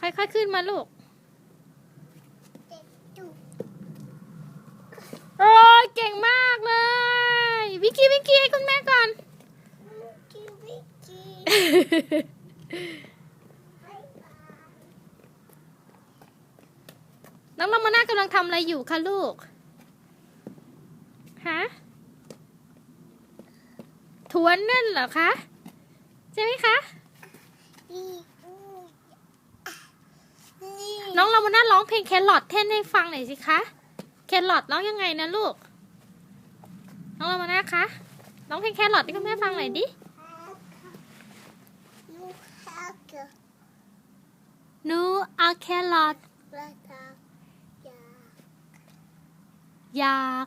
ค่อยๆขึ้นมาลูกเด็กจุกโอ้ยเก่งมากเลย วิกกี้วิกกี้ให้คุณแม่ก่อนวิกกี้วิกกี้บายบายน้องลามาน่ากำลังทำอะไรอยู่คะลูก ฮะทวนนั่นเหรอคะ ใช่ไหมคะ นี่ นี่น้องลามาน่าร้องเพลงแครอทเต้นให้ฟังหน่อยสิคะแครอทร้องยังไงนะลูก น้องลามาน่าคะร้องเพลงแครอทให้คุณแม่ฟังหน่อยดิลูกฮักเกอร์หนูเอาแครอทประทับยาอยาก